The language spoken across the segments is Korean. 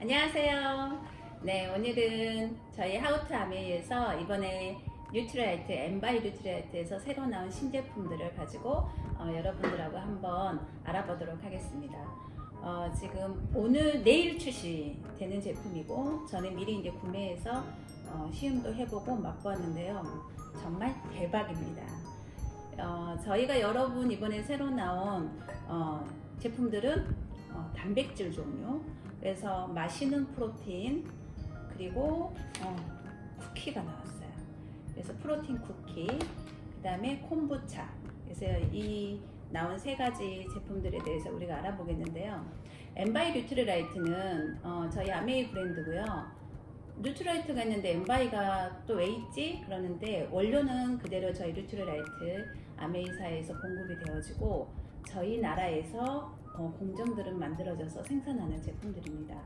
안녕하세요. 네, 오늘은 저희 하우트 아메이에서 이번에 뉴트라이트, 엠바이 뉴트라이트에서 새로 나온 신제품들을 가지고 어, 여러분들하고 한번 알아보도록 하겠습니다. 어, 지금 오늘, 내일 출시되는 제품이고, 저는 미리 이제 구매해서 어, 시음도 해보고 맛보았는데요. 정말 대박입니다. 어, 저희가 여러분 이번에 새로 나온 어, 제품들은 어, 단백질 종류, 그래서 마시는 프로테인 그리고 어, 쿠키가 나왔어요. 그래서 프로틴 쿠키, 그 다음에 콤부차. 그래서 이 나온 세 가지 제품들에 대해서 우리가 알아보겠는데요. 엠바이 뉴트리라이트는 어, 저희 아메이 브랜드고요. 뉴트라이트가 있는데 엠바이가 또 왜 있지? 그러는데 원료는 그대로 저희 뉴트라이트 아메이사에서 공급이 되어지고 저희 나라에서 어, 공정들은 만들어져서 생산하는 제품들입니다.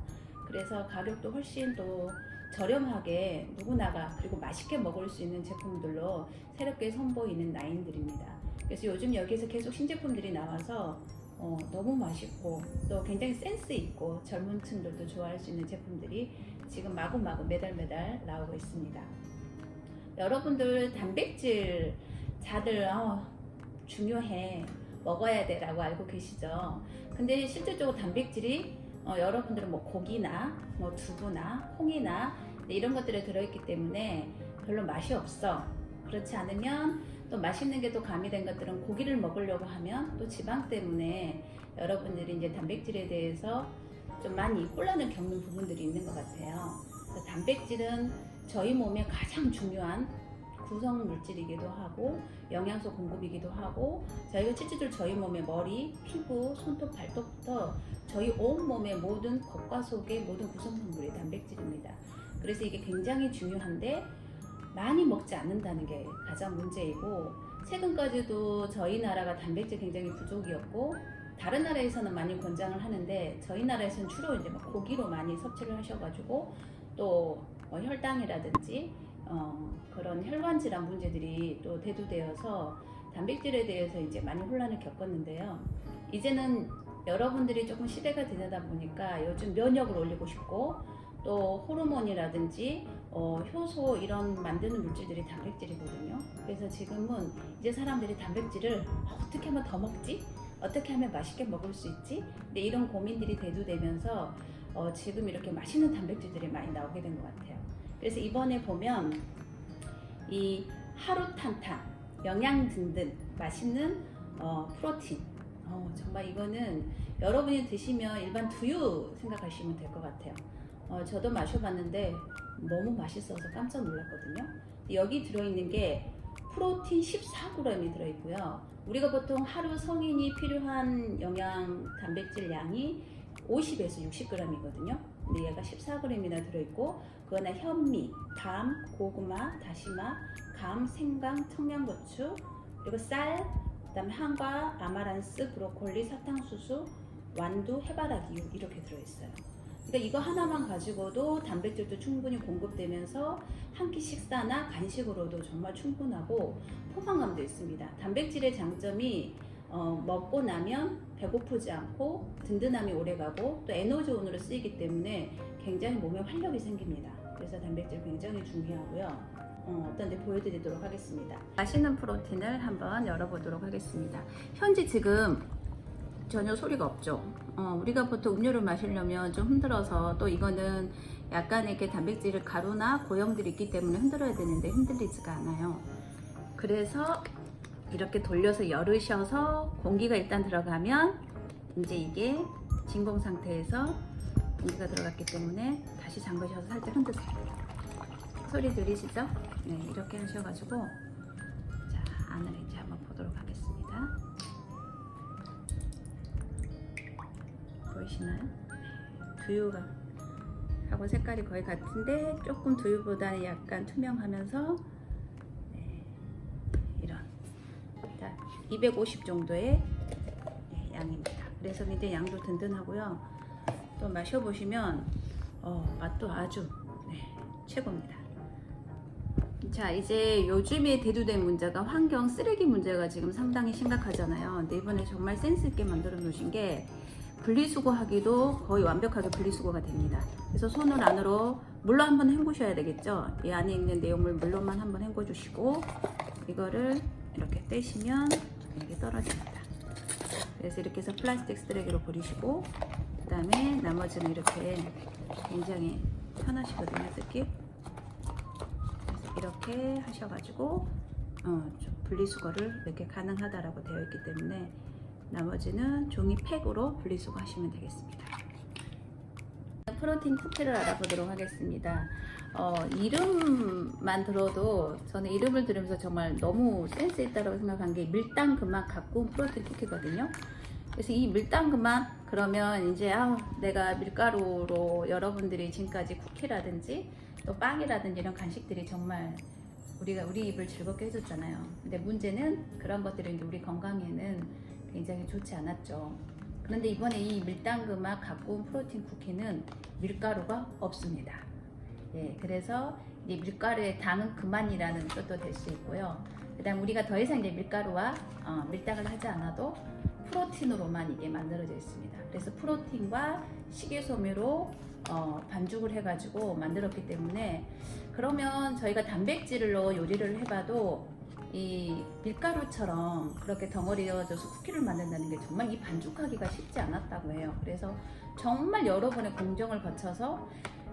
그래서 가격도 훨씬 또 저렴하게 누구나가 그리고 맛있게 먹을 수 있는 제품들로 새롭게 선보이는 라인들입니다. 그래서 요즘 여기에서 계속 신제품들이 나와서 어, 너무 맛있고 또 굉장히 센스 있고 젊은 층들도 좋아할 수 있는 제품들이 지금 마구마구 매달 매달 나오고 있습니다. 여러분들 단백질 다들 어, 중요해 먹어야 돼라고 알고 계시죠? 근데 실질적으로 단백질이 어, 여러분들은 뭐 고기나 뭐 두부나 콩이나 네, 이런 것들에 들어있기 때문에 별로 맛이 없어. 그렇지 않으면 또 맛있는 게 또 가미된 것들은 고기를 먹으려고 하면 또 지방 때문에 여러분들이 이제 단백질에 대해서 좀 많이 혼란을 겪는 부분들이 있는 것 같아요. 단백질은 저희 몸에 가장 중요한 구성 물질이기도 하고 영양소 공급이기도 하고 저희가 실질적으로 저희 몸의 머리, 피부, 손톱, 발톱부터 저희 온 몸의 모든 겉과 속의 모든 구성 성분이 단백질입니다. 그래서 이게 굉장히 중요한데 많이 먹지 않는다는 게 가장 문제이고 최근까지도 저희 나라가 단백질 굉장히 부족이었고 다른 나라에서는 많이 권장을 하는데 저희 나라에서는 주로 이제 막 고기로 많이 섭취를 하셔가지고 또 뭐 혈당이라든지 어, 그런 혈관 질환 문제들이 또 대두되어서 단백질에 대해서 이제 많이 혼란을 겪었는데요. 이제는 여러분들이 조금 시대가 되다 보니까 요즘 면역을 올리고 싶고 또 호르몬이라든지 어, 효소 이런 만드는 물질들이 단백질이거든요. 그래서 지금은 이제 사람들이 단백질을 어떻게 하면 더 먹지? 어떻게 하면 맛있게 먹을 수 있지? 근데 이런 고민들이 대두되면서 어, 지금 이렇게 맛있는 단백질들이 많이 나오게 된 것 같아요. 그래서 이번에 보면 이 하루 탄탄, 영양 든든, 맛있는 어, 프로틴. 어, 정말 이거는 여러분이 드시면 일반 두유 생각하시면 될 것 같아요. 어, 저도 마셔봤는데 너무 맛있어서 깜짝 놀랐거든요. 여기 들어있는 게 프로틴 14g이 들어있고요. 우리가 보통 하루 성인이 필요한 영양 단백질 양이 50에서 60g이거든요. 근데 얘가 14g이나 들어있고 그거나 현미, 밤, 고구마, 다시마, 감, 생강, 청양고추, 그리고 쌀, 그다음에 한과, 아마란스, 브로콜리, 사탕수수, 완두, 해바라기 이렇게 들어있어요. 그러니까 이거 하나만 가지고도 단백질도 충분히 공급되면서 한 끼 식사나 간식으로도 정말 충분하고 포만감도 있습니다. 단백질의 장점이 어, 먹고 나면 배고프지 않고 든든함이 오래가고 또 에너지원으로 쓰이기 때문에 굉장히 몸에 활력이 생깁니다. 그래서 단백질 굉장히 중요하고요. 어, 어떤 데 보여드리도록 하겠습니다. 맛있는 프로틴을 한번 열어보도록 하겠습니다. 현재 지금 전혀 소리가 없죠. 어, 우리가 보통 음료를 마시려면 좀 흔들어서 또 이거는 약간의 이렇게 단백질 가루나 고형들이 있기 때문에 흔들어야 되는데 흔들리지가 않아요. 그래서 이렇게 돌려서 열으셔서 공기가 일단 들어가면 이제 이게 진공 상태에서 공기가 들어갔기 때문에 다시 잠그셔서 살짝 흔드세요. 소리 들리시죠? 네, 이렇게 하셔가지고 자 안을 이제 한번 보도록 하겠습니다. 보이시나요? 네, 두유가 하고 색깔이 거의 같은데 조금 두유보다는 약간 투명하면서 250 정도의 네, 양입니다. 그래서 굉장히 양도 든든하고요. 또 마셔보시면 어, 맛도 아주 네, 최고입니다. 자 이제 요즘에 대두된 문제가 환경 쓰레기 문제가 지금 상당히 심각하잖아요. 근데 이번에 정말 센스 있게 만들어 놓으신 게 분리수거하기도 거의 완벽하게 분리수거가 됩니다. 그래서 손을 안으로 물로 한번 헹구셔야 되겠죠. 이 안에 있는 내용물 물로만 한번 헹궈주시고 이거를 이렇게 떼시면 이렇게 떨어집니다. 그래서 이렇게 해서 플라스틱 쓰레기로 버리시고 그 다음에 나머지는 이렇게 굉장히 편하시거든요 뜯기 이렇게 하셔가지고 어, 좀 분리수거를 이렇게 가능하다라고 되어 있기 때문에 나머지는 종이 팩으로 분리수거 하시면 되겠습니다 프로틴 쿠키를 알아보도록 하겠습니다 어, 이름만 들어도 저는 이름을 들으면서 정말 너무 센스 있다고 생각한 게 밀당 그맛 갖고 온 프로틴 쿠키거든요. 그래서 이 밀당 그맛 그러면 이제 아 내가 밀가루로 여러분들이 지금까지 쿠키라든지 또 빵이라든지 이런 간식들이 정말 우리가 우리 입을 즐겁게 해줬잖아요. 근데 문제는 그런 것들이 우리 건강에는 굉장히 좋지 않았죠. 그런데 이번에 이 밀당 그맛 갖고 온 프로틴 쿠키는 밀가루가 없습니다. 예, 그래서 이제 밀가루의 당은 그만이라는 뜻도 될 수 있고요. 그다음 우리가 더 이상 이제 밀가루와 어, 밀당을 하지 않아도 프로틴으로만 이게 만들어져 있습니다. 그래서 프로틴과 식이섬유로 어, 반죽을 해가지고 만들었기 때문에 그러면 저희가 단백질로 요리를 해봐도 이 밀가루처럼 그렇게 덩어리여져서 쿠키를 만든다는 게 정말 이 반죽하기가 쉽지 않았다고 해요. 그래서 정말 여러분의 공정을 거쳐서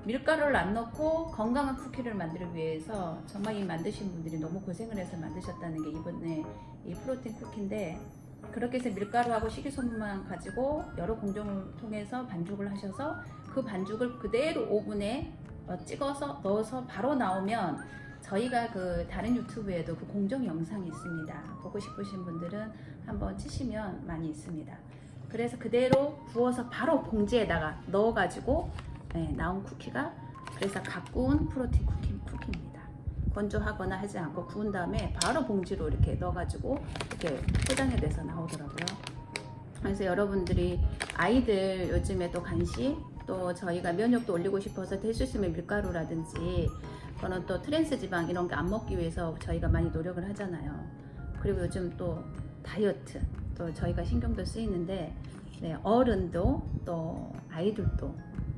밀가루를 안 넣고 건강한 쿠키를 만들기 위해서 정말 이 만드신 분들이 너무 고생을 해서 만드셨다는 게 이번에 이 프로틴 쿠키인데 그렇게 해서 밀가루하고 식이섬유만 가지고 여러 공정을 통해서 반죽을 하셔서 그 반죽을 그대로 오븐에 어, 찍어서 넣어서 바로 나오면 저희가 그 다른 유튜브에도 그 공정 영상이 있습니다. 보고 싶으신 분들은 한번 치시면 많이 있습니다. 그래서 그대로 부어서 바로 봉지에다가 넣어가지고 네, 나온 쿠키가 그래서 갖고 온 프로틴 쿠키, 쿠키입니다. 건조하거나 하지 않고 구운 다음에 바로 봉지로 이렇게 넣어가지고 이렇게 포장이 돼서 나오더라고요. 그래서 여러분들이 아이들 요즘에 또 간식 또 저희가 면역도 올리고 싶어서 해주시면 밀가루라든지 그거는 또 트랜스 지방 이런 게안 먹기 위해서 저희가 많이 노력을 하잖아요. 그리고 요즘 또 다이어트 또 저희가 신경도 쓰이는데 네, 어른도 또 아이들도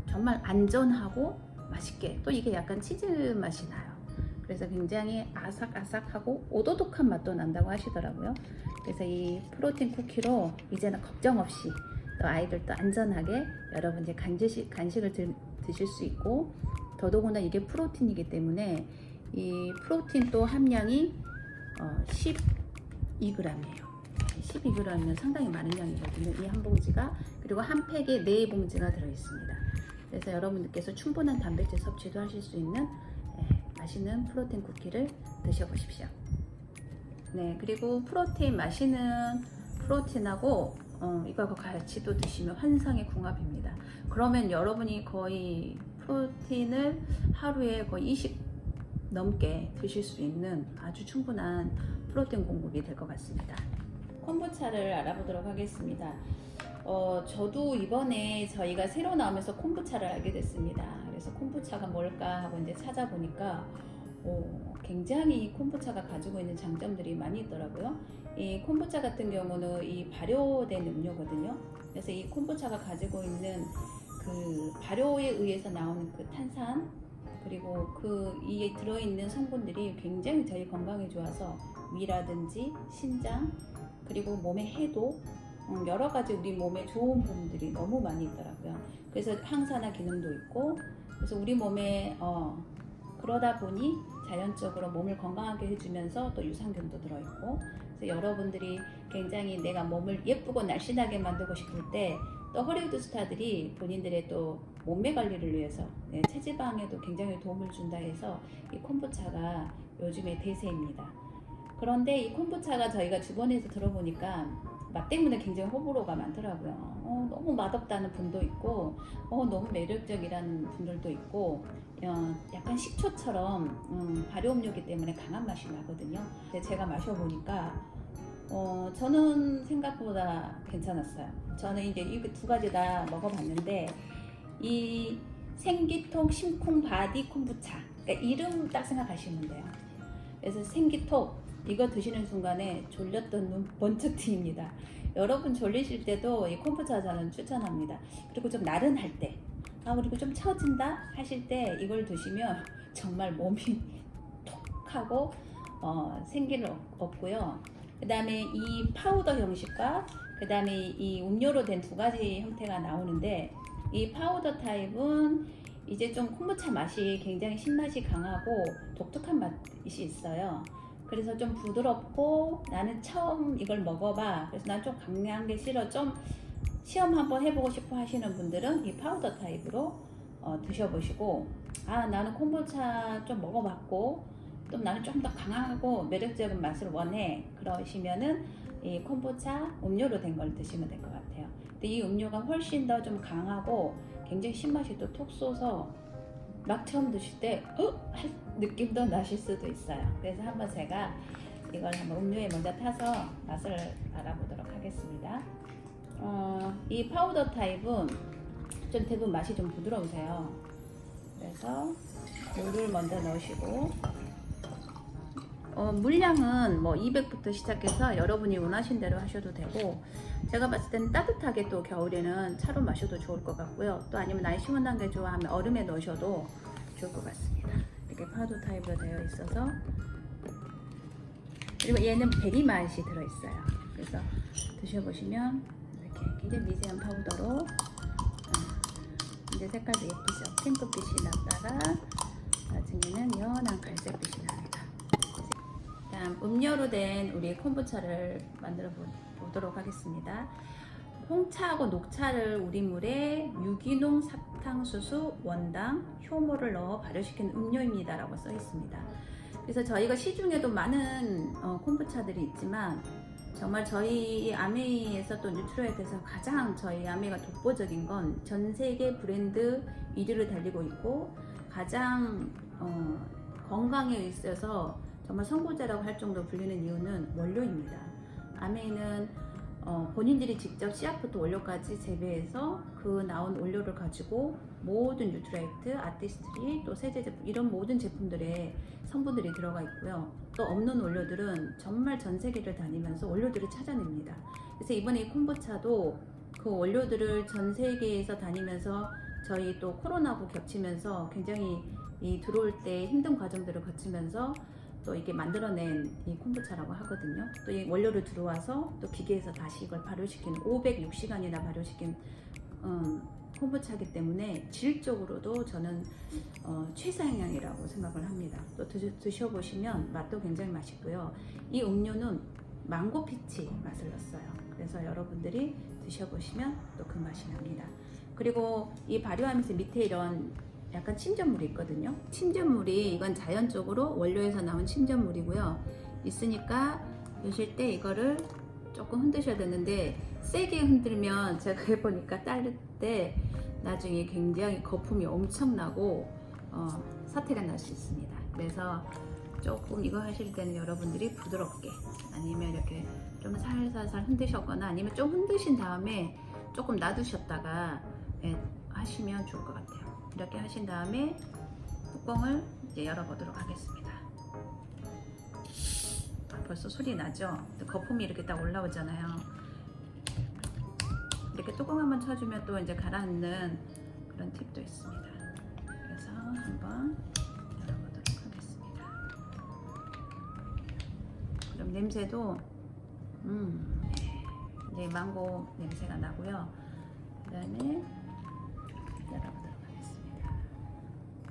정말 안전하고 맛있게 또 이게 약간 치즈 맛이 나요. 그래서 굉장히 아삭아삭하고 오도독한 맛도 난다고 하시더라고요. 그래서 이 프로틴 쿠키로 이제는 걱정 없이 또 아이들도 안전하게 여러분 이제 간식, 간식을 드, 드실 수 있고 더더구나 이게 프로틴이기 때문에 이 프로틴 또 함량이 어, 12g이에요. 12g이면 상당히 많은 양이거든요. 이 한 봉지가 그리고 한 팩에 네 봉지가 들어 있습니다. 그래서 여러분들께서 충분한 단백질 섭취도 하실 수 있는 예, 맛있는 프로틴 쿠키를 드셔보십시오. 네, 그리고 프로테인 마시는 프로틴하고 어, 이거하고 같이 또 드시면 환상의 궁합입니다. 그러면 여러분이 거의 프로틴을 하루에 거의 20 넘게 드실 수 있는 아주 충분한 프로틴 공급이 될 것 같습니다. 콤부차를 알아보도록 하겠습니다. 어, 저도 이번에 저희가 새로 나오면서 콤부차를 알게 됐습니다. 그래서 콤부차가 뭘까 하고 이제 찾아보니까 어, 굉장히 콤부차가 가지고 있는 장점들이 많이 있더라고요. 이 콤부차 같은 경우는 이 발효된 음료거든요. 그래서 이 콤부차가 가지고 있는 그 발효에 의해서 나오는 그 탄산 그리고 그 이에 들어있는 성분들이 굉장히 저희 건강에 좋아서 위라든지 신장 그리고 몸의 해도 음, 여러 가지 우리 몸에 좋은 부분들이 너무 많이 있더라고요. 그래서 항산화 기능도 있고 그래서 우리 몸에 어, 그러다 보니 자연적으로 몸을 건강하게 해주면서 또 유산균도 들어있고 그래서 여러분들이 굉장히 내가 몸을 예쁘고 날씬하게 만들고 싶을 때 또 허리우드 스타들이 본인들의 또 몸매 관리를 위해서 네, 체지방에도 굉장히 도움을 준다 해서 이 콤부차가 요즘의 대세입니다. 그런데 이 콤부차가 저희가 주변에서 들어보니까 맛 때문에 굉장히 호불호가 많더라고요. 어, 너무 맛없다는 분도 있고, 어, 너무 매력적이라는 분들도 있고, 어, 약간 식초처럼 음, 발효음료기 때문에 강한 맛이 나거든요. 근데 제가 마셔보니까 어, 저는 생각보다 괜찮았어요. 저는 이제 이 두 가지 다 먹어봤는데 이 생기통 심콩 바디 콤부차 그러니까 이름 딱 생각하시면 돼요. 그래서 생기통 이거 드시는 순간에 졸렸던 눈 번쩍 트입니다. 여러분 졸리실 때도 이 콤부차 저는 추천합니다. 그리고 좀 나른할 때, 아 그리고 좀 처진다 하실 때 이걸 드시면 정말 몸이 톡 하고 어, 생기는 없- 없고요. 그 다음에 이 파우더 형식과 그 다음에 이 음료로 된 두 가지 형태가 나오는데 이 파우더 타입은 이제 좀 콤부차 맛이 굉장히 신맛이 강하고 독특한 맛이 있어요. 그래서 좀 부드럽고 나는 처음 이걸 먹어봐. 그래서 난 좀 강한 게 싫어. 좀 시험 한번 해보고 싶어 하시는 분들은 이 파우더 타입으로 어, 드셔보시고 아 나는 콤부차 좀 먹어봤고 또 나는 좀더 강하고 매력적인 맛을 원해 그러시면은 이 콤부차 음료로 된 걸 드시면 될 것 같아요. 근데 이 음료가 훨씬 더 좀 강하고 굉장히 신맛이 또 톡 쏘서 막 처음 드실 때 어? 할 느낌도 나실 수도 있어요. 그래서 한번 제가 이걸 한번 음료에 먼저 타서 맛을 알아보도록 하겠습니다. 어, 이 파우더 타입은 좀 대부분 맛이 좀 부드러우세요. 그래서 물을 먼저 넣으시고 어, 물량은 뭐 200부터 시작해서 여러분이 원하신 대로 하셔도 되고 제가 봤을 때는 따뜻하게 또 겨울에는 차로 마셔도 좋을 것 같고요. 또 아니면 날씨 시원한 게 좋아하면 얼음에 넣으셔도 좋을 것 같습니다. 이렇게 파우더 타입으로 되어 있어서 그리고 얘는 베리 맛이 들어있어요. 그래서 드셔보시면 이렇게 굉장히 미세한 파우더로 어, 이제 색깔도 예쁘죠. 핑크빛이 났다가 나중에는 연한 갈색빛이 납니 다. 다음 음료로 된 우리 콤부차를 만들어 보- 보도록 하겠습니다. 홍차하고 녹차를 우린 물에 유기농 사탕수수 원당 효모를 넣어 발효시킨 음료입니다 라고 써 있습니다. 그래서 저희가 시중에도 많은 어, 콤부차들이 있지만 정말 저희 아메이에서 또 뉴트로에서 가장 저희 아메이가 독보적인 건 전 세계 브랜드 1위를 달리고 있고 가장 어, 건강에 있어서 정말 선구자라고 할 정도 불리는 이유는 원료입니다. 아메이는 어, 본인들이 직접 씨앗부터 원료까지 재배해서 그 나온 원료를 가지고 모든 뉴트라이트, 아티스트리, 또 세제 제품 이런 모든 제품들에 성분들이 들어가 있고요. 또 없는 원료들은 정말 전 세계를 다니면서 원료들을 찾아냅니다. 그래서 이번에 이 콤부차도 그 원료들을 전 세계에서 다니면서 저희 또 코로나하고 겹치면서 굉장히 이 들어올 때 힘든 과정들을 거치면서 또 이게 만들어낸 이 콤부차라고 하거든요. 또 이 원료를 들어와서 또 기계에서 다시 이걸 발효시키는 506시간이나 발효시킨 음, 콤부차이기 때문에 질적으로도 저는 어, 최상향이라고 생각을 합니다. 또 드, 드셔 보시면 맛도 굉장히 맛있고요. 이 음료는 망고 피치 맛을 넣었어요. 그래서 여러분들이 드셔보시면 또 그 맛이 납니다. 그리고 이 발효하면서 밑에 이런 약간 침전물이 있거든요. 침전물이 이건 자연적으로 원료에서 나온 침전물이고요. 있으니까 드실 때 이거를 조금 흔드셔야 되는데 세게 흔들면 제가 해보니까 따를 때 나중에 굉장히 거품이 엄청나고 어, 사태가 날 수 있습니다. 그래서 조금 이거 하실 때는 여러분들이 부드럽게 아니면 이렇게 좀 살살살 흔드셨거나 아니면 좀 흔드신 다음에 조금 놔두셨다가 예, 하시면 좋을 것 같아요. 이렇게 하신 다음에 뚜껑을 이제 열어보도록 하겠습니다. 아, 벌써 소리 나죠? 거품이 이렇게 딱 올라오잖아요. 이렇게 뚜껑 한번 쳐주면 또 이제 가라앉는 그런 팁도 있습니다. 그래서 한번 열어보도록 하겠습니다. 그럼 냄새도 음, 네. 이제 망고 냄새가 나고요. 그 다음에 열어보도록 하겠습니다.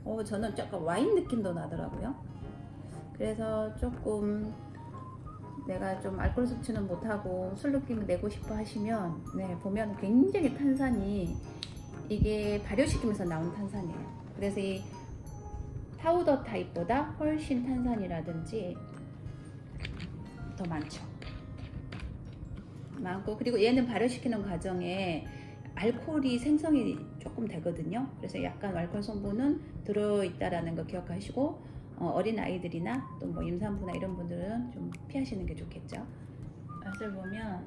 오, 저는 약간 와인 느낌도 나더라고요. 그래서 조금 내가 좀 알코올 섭취는 못하고 술 느낌을 내고 싶어 하시면 네, 보면 굉장히 탄산이 이게 발효시키면서 나온 탄산이에요. 그래서 이 파우더 타입보다 훨씬 탄산이라든지 더 많죠. 많고 그리고 얘는 발효시키는 과정에 알코올이 생성이 조금 되거든요. 그래서 약간 알코올 성분은 들어있다라는 거 기억하시고 어, 린 아이들이나 또 뭐 임산부나 이런 분들은 좀 피하시는 게 좋겠죠. 맛을 보면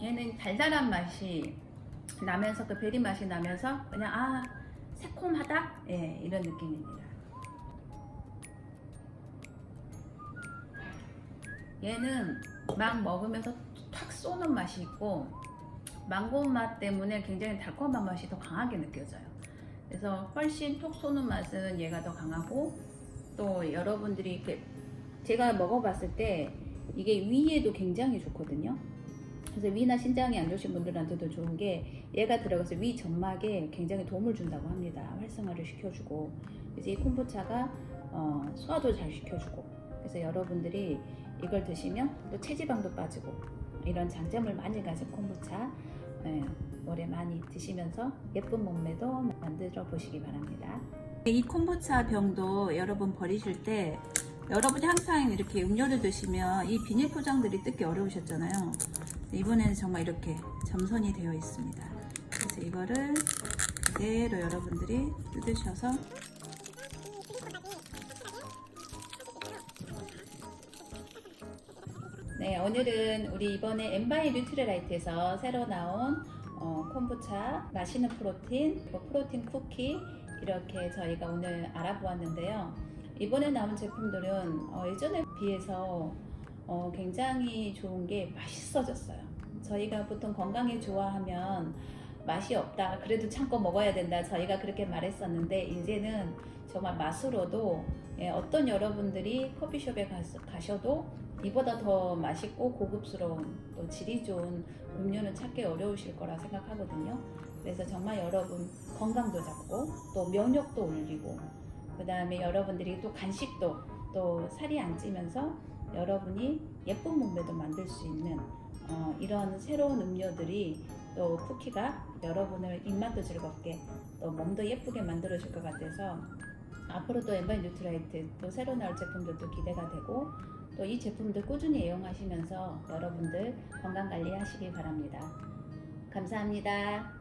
얘는 달달한 맛이 나면서 그 베리 맛이 나면서 그냥 아 새콤하다 예 이런 느낌입니다. 얘는 막 먹으면서 탁 쏘는 맛이 있고 망고 맛 때문에 굉장히 달콤한 맛이 더 강하게 느껴져요. 그래서 훨씬 톡 쏘는 맛은 얘가 더 강하고 또 여러분들이 이렇게 제가 먹어봤을 때 이게 위에도 굉장히 좋거든요. 그래서 위나 신장이 안 좋으신 분들한테도 좋은 게 얘가 들어가서 위 점막에 굉장히 도움을 준다고 합니다. 활성화를 시켜주고 그래서 이 콤부차가 어, 소화도 잘 시켜주고 그래서 여러분들이 이걸 드시면 또 체지방도 빠지고 이런 장점을 많이 가진 콤부차 예, 올해 많이 드시면서 예쁜 몸매도 만들어 보시기 바랍니다. 이 콤부차 병도 여러분 버리실 때 여러분이 항상 이렇게 음료를 드시면 이 비닐 포장들이 뜯기 어려우셨잖아요. 이번에는 정말 이렇게 점선이 되어 있습니다. 그래서 이거를 그대로 여러분들이 뜯으셔서 오늘은 우리 이번에 엠바이 뉴트리라이트에서 새로 나온 어, 콤부차, 마시는 프로틴, 그리고 프로틴 쿠키 이렇게 저희가 오늘 알아보았는데요. 이번에 나온 제품들은 어, 예전에 비해서 어, 굉장히 좋은 게 맛있어졌어요. 저희가 보통 건강에 좋아하면 맛이 없다. 그래도 참고 먹어야 된다. 저희가 그렇게 말했었는데 이제는 정말 맛으로도 예, 어떤 여러분들이 커피숍에 가셔도 이보다 더 맛있고 고급스러운 또 질이 좋은 음료는 찾기 어려우실 거라 생각하거든요. 그래서 정말 여러분 건강도 잡고 또 면역도 올리고 그 다음에 여러분들이 또 간식도 또 살이 안 찌면서 여러분이 예쁜 몸매도 만들 수 있는 어, 이런 새로운 음료들이 또 쿠키가 여러분을 입맛도 즐겁게 또 몸도 예쁘게 만들어 줄 것 같아서 앞으로 또 엠바이 뉴트라이트 또 새로 나올 제품들도 기대가 되고 또 이 제품들 꾸준히 애용하시면서 여러분들 건강 관리하시기 바랍니다. 감사합니다.